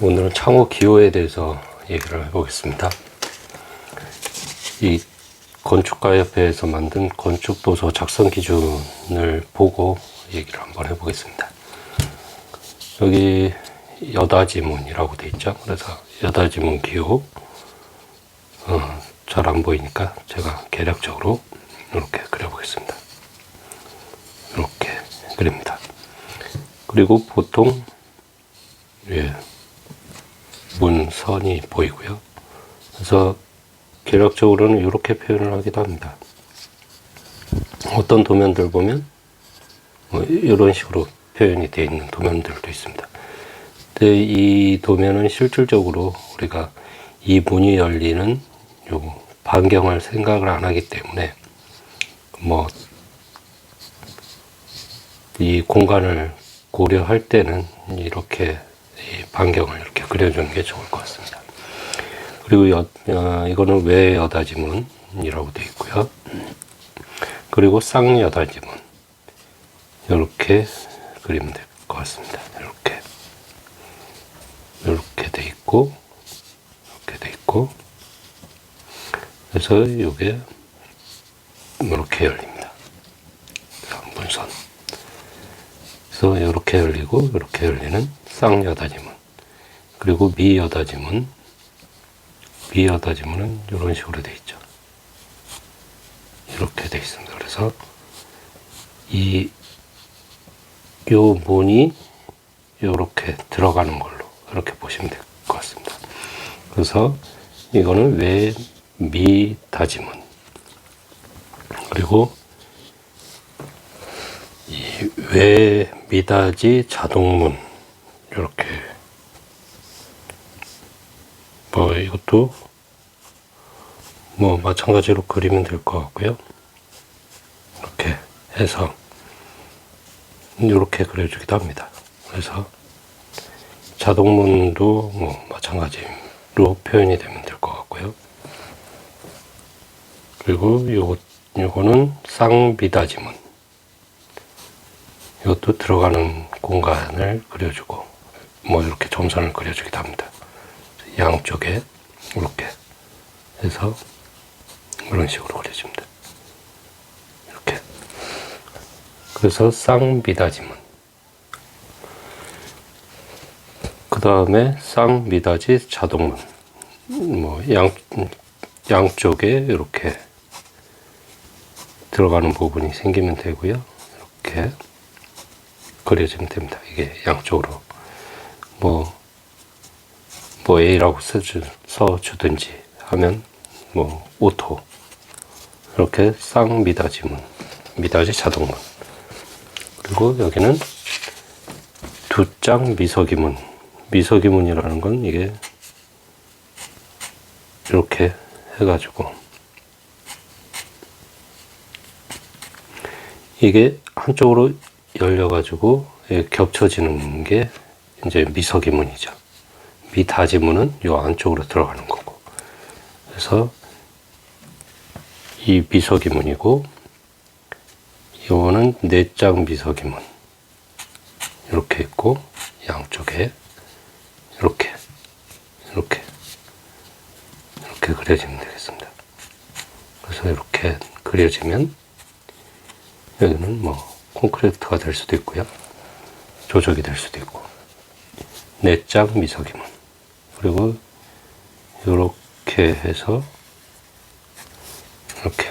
오늘은 창호 기호에 대해서 얘기를 해보겠습니다. 이 건축가협회에서 만든 건축도서 작성 기준을 보고 얘기를 한번 해보겠습니다. 여기 여다지문이라고 돼 있죠. 그래서 여다지문 기호 어, 잘 안 보이니까 제가 계략적으로 이렇게 그려보겠습니다. 이렇게 그립니다. 그리고 보통 예, 문선이 보이고요. 그래서 계략적으로는 이렇게 표현을 하기도 합니다. 어떤 도면들 보면 뭐 이런 식으로 표현이 되어 있는 도면들도 있습니다. 근데 이 도면은 실질적으로 우리가 이 문이 열리는 요 반경을 생각을 안 하기 때문에 뭐 이 공간을 고려할 때는 이렇게 이 반경을 이렇게 그려주는 게 좋을 것 같습니다. 그리고 여, 어, 이거는 외 여다지문이라고 되어 있고요. 그리고 쌍 여다지문 이렇게 그리면 될 것 같습니다. 이렇게 이렇게 돼 있고 이렇게 돼 있고 그래서 이게 이렇게 열립니다. 문선. 그래서 이렇게 열리고 이렇게 열리는 쌍 여다지문 그리고 미 여다지문 미 여다지문은 이런 식으로 돼 있죠. 이렇게 돼 있습니다. 그래서 이 요 문이 이렇게 들어가는 걸로 이렇게 보시면 될 것 같습니다. 그래서 이거는 외 미다지문 그리고 이외 미닫이 자동문 이렇게 뭐 이것도 뭐 마찬가지로 그리면 될 것 같고요. 이렇게 해서 이렇게 그려주기도 합니다. 그래서 자동문도 뭐 마찬가지로 표현이 되면 될 것 같고요. 그리고 요거 요거는 쌍비다지문. 이것도 들어가는 공간을 그려주고 뭐 이렇게 점선을 그려주기도 합니다. 양쪽에 이렇게 해서 이런 식으로 그려줍니다. 이렇게 그래서 쌍비다지문 그 다음에 쌍미닫이 자동문 뭐 양 양쪽에 이렇게 들어가는 부분이 생기면 되고요. 이렇게 그려주면 됩니다. 이게 양쪽으로 뭐, 뭐 A라고 써주, 써주든지 하면 뭐 오토. 이렇게 쌍 미닫이문 미닫이 자동문. 그리고 여기는 두 장 미석이문. 미석이문이라는 건 이게 이렇게 해가지고. 이게 한쪽으로 열려가지고 겹쳐지는 게 이제 미석이문이죠. 미다지문은 요 안쪽으로 들어가는 거고. 그래서 이 미석이문이고, 이거는 내장 미석이문. 이렇게 있고, 양쪽에 이렇게, 이렇게, 이렇게 그려지면 되겠습니다. 그래서 이렇게 그려지면 여기는 뭐 콘크리트가 될 수도 있고요. 조적이 될 수도 있고. 내장 미석이문. 그리고 이렇게 해서 이렇게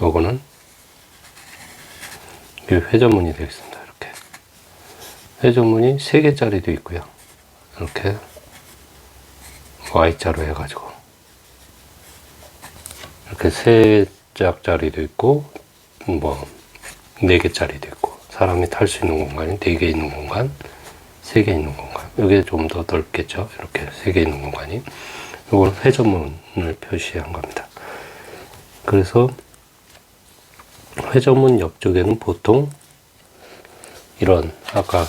요거는 이 회전문이 되겠습니다. 이렇게 회전문이 세 개짜리도 있고요. 이렇게 Y자로 해가지고 이렇게 세 짝짜리도 있고 뭐네 개짜리도 있고 사람이 탈 수 있는 공간이 네개 있는 공간, 세 개 있는 공간. 여기 좀 더 넓겠죠. 이렇게 세 개 있는 공간이. 이건 회전문을 표시한 겁니다. 그래서 회전문 옆쪽에는 보통 이런 아까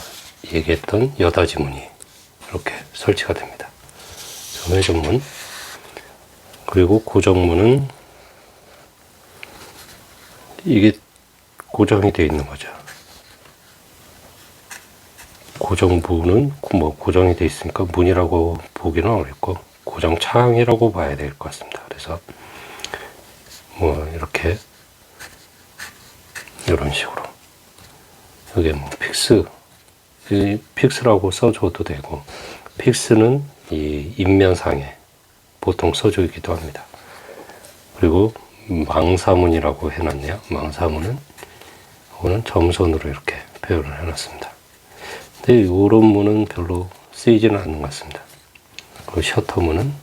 얘기했던 여다지문이 이렇게 설치가 됩니다. 회전문 그리고 고정문은 이게 고정이 되어 있는 거죠. 고정부는 뭐 고정이 돼 있으니까 문이라고 보기는 어렵고 고정 창이라고 봐야 될 것 같습니다. 그래서 뭐 이렇게 이런 식으로 여기 뭐 픽스 이 픽스라고 써줘도 되고 픽스는 이 인면상에 보통 써주기도 합니다. 그리고 망사문이라고 해놨네요. 망사문은 이거는 점선으로 이렇게 표현을 해놨습니다. 근데 이런 문은 별로 쓰이지는 않는 것 같습니다. 그 셔터 문은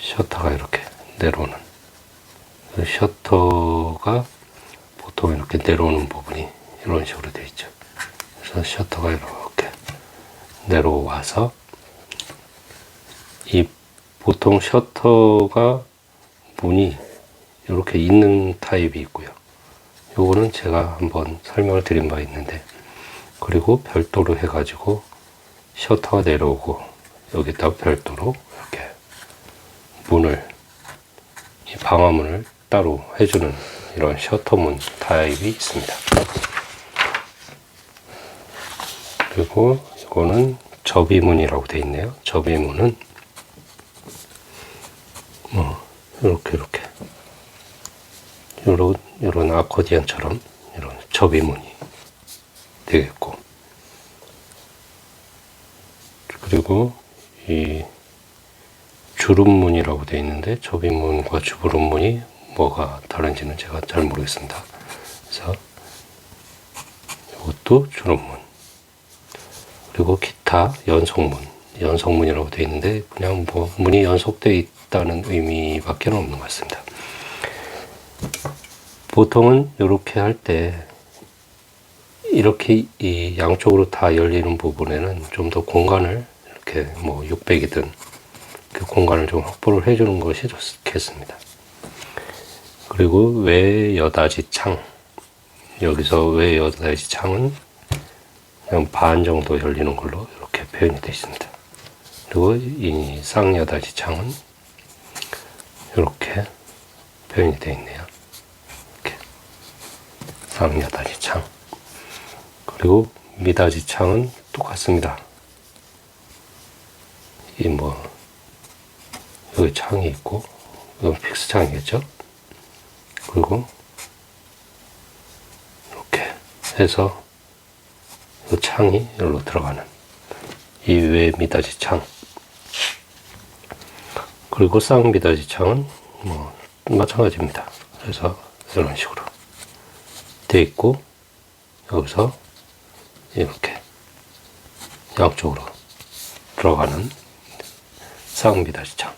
셔터가 이렇게 내려오는 그 셔터가 보통 이렇게 내려오는 부분이 이런 식으로 되어 있죠. 그래서 셔터가 이렇게 내려와서 이 보통 셔터가 문이 이렇게 있는 타입이 있고요. 요거는 제가 한번 설명을 드린 바 있는데 그리고 별도로 해가지고 셔터가 내려오고 여기다 별도로 이렇게 문을 이 방화문을 따로 해주는 이런 셔터문 타입이 있습니다. 그리고 이거는 접이문이라고 되어 있네요. 접이문은 뭐 이렇게 이렇게 이런 이런 아코디언처럼 이런 접이문이 되겠고 그리고 이 주름문이라고 되어 있는데 접이문과 주름문이 뭐가 다른지는 제가 잘 모르겠습니다. 그래서 이것도 주름문 그리고 기타 연속문 연속문이라고 되어 있는데 그냥 뭐 문이 연속되어 있다는 의미밖에 없는 것 같습니다. 보통은 이렇게 할 때 이렇게 이 양쪽으로 다 열리는 부분에는 좀 더 공간을 이렇게 뭐 600이든 그 공간을 좀 확보를 해주는 것이 좋겠습니다. 그리고 외 여다지 창 여기서 외 여다지 창은 그냥 반 정도 열리는 걸로 이렇게 표현이 되어 있습니다. 그리고 이 쌍여다지 창은 이렇게 표현이 되어 있네요. 쌍여다지 창 그리고 미다지 창은 똑같습니다. 이 뭐 여기 창이 있고 이건 픽스 창이겠죠? 그리고 이렇게 해서 이 창이 여기로 들어가는 이 외 미다지 창 그리고 쌍 미다지 창은 뭐 마찬가지입니다. 그래서 이런 식으로 돼 있고 여기서 이렇게 양쪽으로 들어가는 쌍미다지 창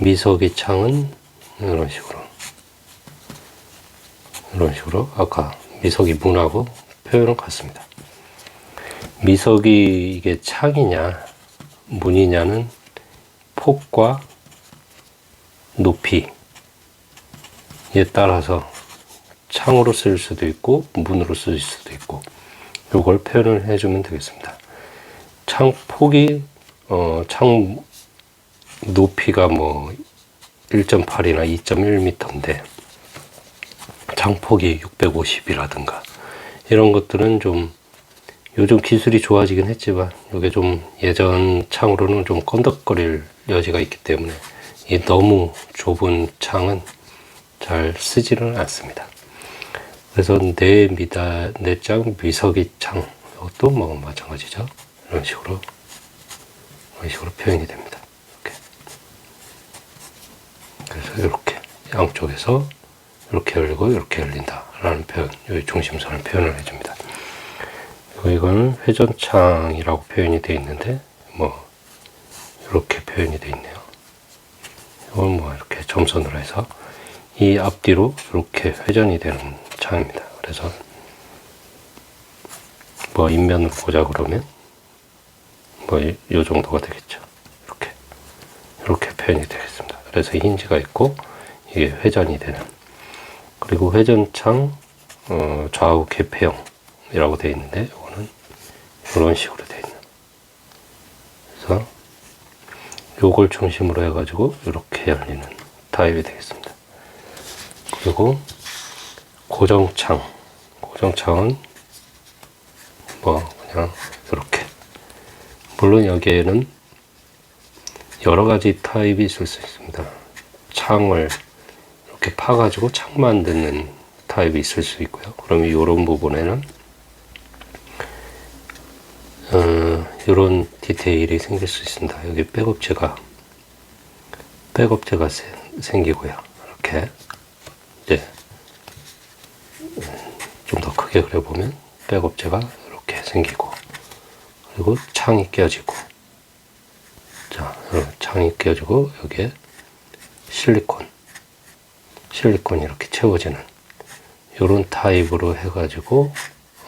미석이 창은 이런 식으로 이런 식으로 아까 미석이 문하고 표현은 같습니다. 미석이 이게 창이냐 문이냐는 폭과 높이에 따라서 창으로 쓸 수도 있고 문으로 쓸 수도 있고 이걸 표현을 해주면 되겠습니다. 창 폭이 어, 창 높이가 뭐 1.8이나 2.1m인데 장폭이 650이라든가 이런 것들은 좀 요즘 기술이 좋아지긴 했지만 이게 좀 예전 창으로는 좀 건덕거릴 여지가 있기 때문에 이 너무 좁은 창은 잘 쓰지는 않습니다. 그래서 내 미다 내장 미석이 창 이것도 뭐 마찬가지죠. 이런 식으로 이런 식으로 표현이 됩니다. 이렇게. 그래서 이렇게 양쪽에서 이렇게 열리고 이렇게 열린다라는 표현, 여기 중심선을 표현을 해줍니다. 이거는 회전창이라고 표현이 되어 있는데 뭐 이렇게 표현이 되어 있네요. 이건 뭐 이렇게 점선으로 해서 이 앞뒤로 이렇게 회전이 되는 창입니다. 그래서 뭐 인면을 보자 그러면 뭐이 정도가 되겠죠. 이렇게 이렇게 표현이 되겠습니다. 그래서 힌지가 있고 이게 회전이 되는 그리고 회전창 어, 좌우 개폐형이라고 되어 있는데 이거는 이런 식으로 되어 있는 그래서 요걸 중심으로 해가지고 이렇게 열리는 타입이 되겠습니다. 그리고 고정창 고정창은 뭐 그냥 이렇게 물론 여기에는 여러 가지 타입이 있을 수 있습니다. 창을 이렇게 파가지고 창 만드는 타입이 있을 수 있고요. 그러면 이런 부분에는 어, 이런 디테일이 생길 수 있습니다. 여기 백업체가 백업체가 세- 생기고요. 이렇게 이제 좀 더 크게 그려보면 백업체가 이렇게 생기고 그리고 창이 껴지고 자 창이 껴지고 여기에 실리콘 실리콘이 이렇게 채워지는 이런 타입으로 해가지고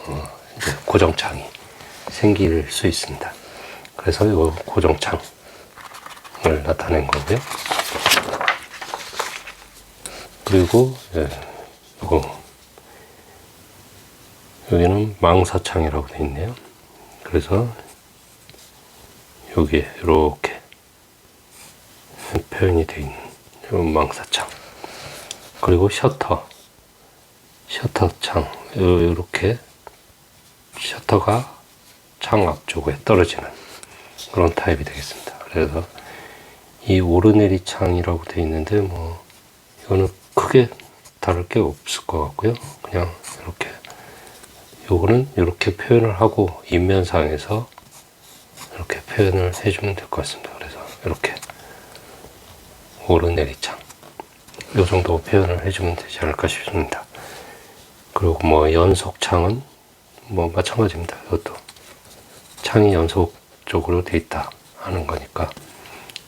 어, 고정창이 생길 수 있습니다. 그래서 이 고정창을 나타낸 거고요. 그리고 예, 이거 여기는 망사창이라고 되어 있네요. 그래서 여기에 이렇게 표현이 되어 있는 이 망사창. 그리고 셔터, 셔터창 이렇게 셔터가 창 앞쪽에 떨어지는 그런 타입이 되겠습니다. 그래서 이 오르내리 창이라고 되어 있는데 뭐 이거는 크게 다를 게 없을 것 같고요. 그냥 이렇게 요거는 이렇게 표현을 하고 인면상에서 이렇게 표현을 해주면 될 것 같습니다. 그래서 이렇게 오르내리창 요 정도 표현을 해주면 되지 않을까 싶습니다. 그리고 뭐 연속창은 뭐 마찬가지입니다. 이것도 창이 연속적으로 돼 있다 하는 거니까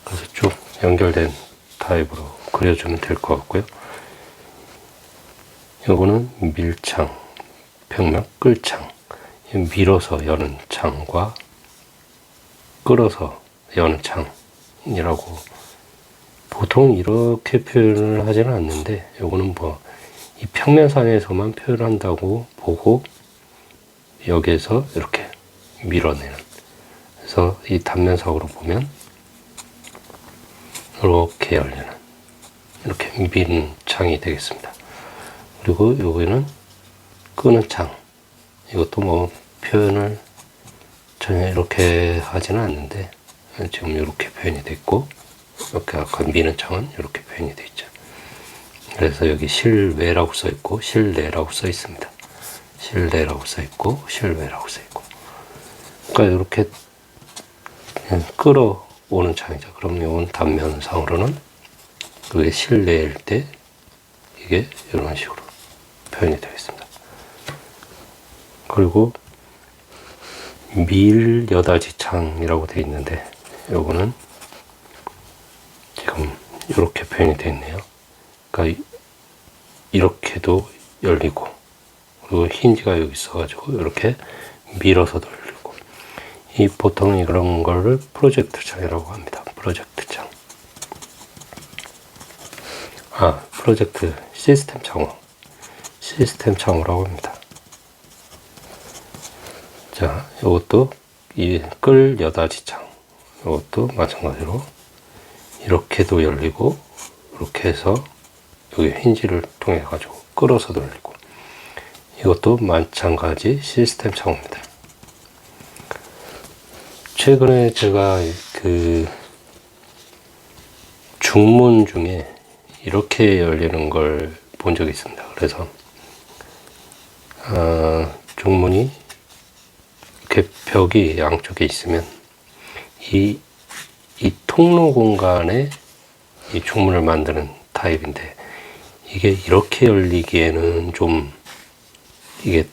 그래서 쭉 연결된 타입으로 그려주면 될 것 같고요. 요거는 밀창, 벽면 끌창, 밀어서 여는 창과 끌어서 여는 창이라고. 보통 이렇게 표현을 하지는 않는데 요거는 뭐 이 평면상에서만 표현한다고 보고 여기에서 이렇게 밀어내는. 그래서 이 단면상으로 보면 이렇게 열리는. 이렇게 미는 창이 되겠습니다. 그리고 여기는 끄는 창 이것도 뭐 표현을 전혀 이렇게 하지는 않는데 지금 이렇게 표현이 됐고 이렇게 아까 미는 창은 이렇게 표현이 돼 있죠. 그래서 여기 실외라고 써 있고 실내라고 써 있습니다. 실내라고 써 있고 실외라고 써 있고. 그러니까 이렇게 끌어오는 창이죠. 그럼 이건 단면상으로는 그게 실내일 때 이게 이런 식으로 표현이 되겠습니다. 그리고 밀 여다지 창이라고 되어 있는데 요거는 지금 이렇게 표현이 되어 있네요. 그러니까 이- 이렇게도 열리고 그리고 힌지가 여기 있어가지고 이렇게 밀어서도 열리고 이 보통 이런 거를 프로젝트 창이라고 합니다. 프로젝트 창. 아 프로젝트 시스템 창호 시스템 창호라고 합니다. 자, 이것도 이끌 여다지 창. 이것도 마찬가지로 이렇게도 열리고 이렇게 해서 여기 힌지를 통해 가지고 끌어서도 열리고 이것도 마찬가지 시스템 창호입니다. 최근에 제가 그 중문 중에 이렇게 열리는 걸 본 적이 있습니다. 그래서 아, 중문이 이렇게 벽이 양쪽에 있으면 이, 이 통로 공간에 이 중문을 만드는 타입인데 이게 이렇게 열리기에는 좀 이게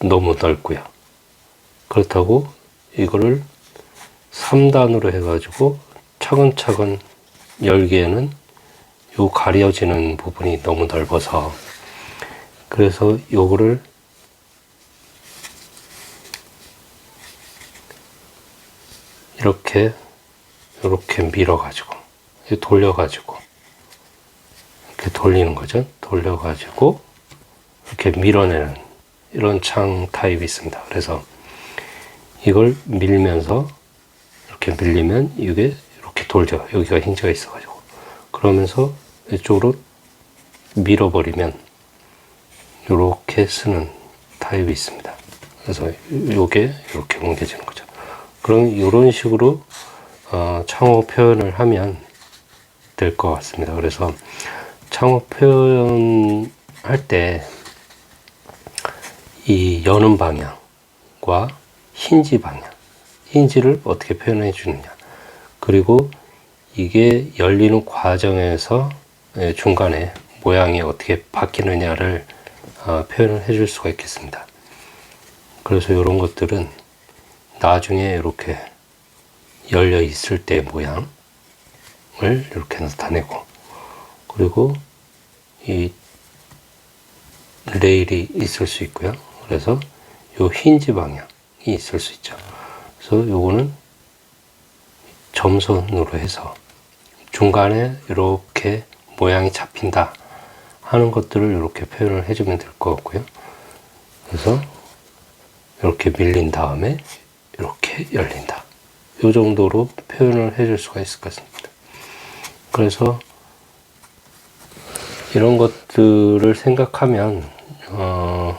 너무 넓고요. 그렇다고 이거를 3단으로 해가지고 차근차근 열기에는 요 가려지는 부분이 너무 넓어서 그래서 요거를 이렇게 이렇게 밀어가지고 돌려가지고 이렇게 돌리는 거죠. 돌려가지고 이렇게 밀어내는 이런 창 타입이 있습니다. 그래서 이걸 밀면서 이렇게 밀리면 이게 이렇게 돌죠. 여기가 힌지가 있어가지고 그러면서 이쪽으로 밀어버리면 이렇게 쓰는 타입이 있습니다. 그래서 요게 이렇게 옮겨지는 거죠. 그럼 이런 식으로 어, 창호 표현을 하면 될 것 같습니다. 그래서 창호 표현할 때 이 여는 방향과 힌지 방향, 힌지를 어떻게 표현해 주느냐, 그리고 이게 열리는 과정에서 예, 중간에 모양이 어떻게 바뀌느냐를 어, 표현을 해줄 수가 있겠습니다. 그래서 이런 것들은 나중에 이렇게 열려 있을 때 모양을 이렇게 나타내고 그리고 이 레일이 있을 수 있고요. 그래서 요 힌지 방향이 있을 수 있죠. 그래서 요거는 점선으로 해서 중간에 이렇게 모양이 잡힌다 하는 것들을 이렇게 표현을 해주면 될 것 같고요. 그래서 이렇게 밀린 다음에 이렇게 열린다. 이 정도로 표현을 해줄 수가 있을 것 같습니다. 그래서 이런 것들을 생각하면 어,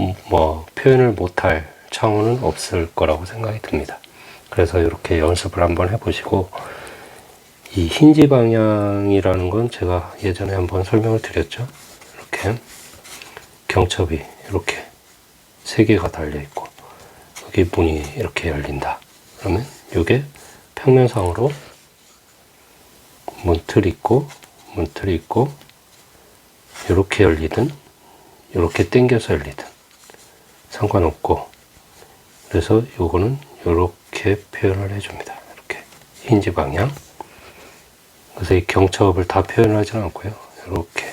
음, 뭐 표현을 못할 창호는 없을 거라고 생각이 듭니다. 그래서 이렇게 연습을 한번 해보시고 이 힌지 방향이라는 건 제가 예전에 한번 설명을 드렸죠. 이렇게 경첩이 이렇게 세 개가 달려 있고 여기 문이 이렇게 열린다. 그러면 이게 평면상으로 문틀 있고 문틀이 있고 이렇게 열리든 이렇게 당겨서 열리든 상관없고 그래서 요거는 이렇게 표현을 해줍니다. 이렇게 힌지 방향. 그래서 이 경첩을 다 표현하지 않고요. 이렇게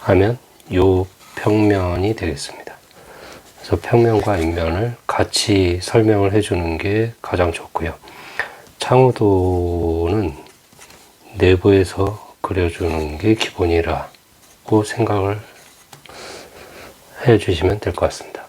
하면 요 평면이 되겠습니다. 그래서 평면과 인면을 같이 설명을 해주는 게 가장 좋고요. 창호도는 내부에서 그려주는 게 기본이라고 생각을 해 주시면 될 것 같습니다.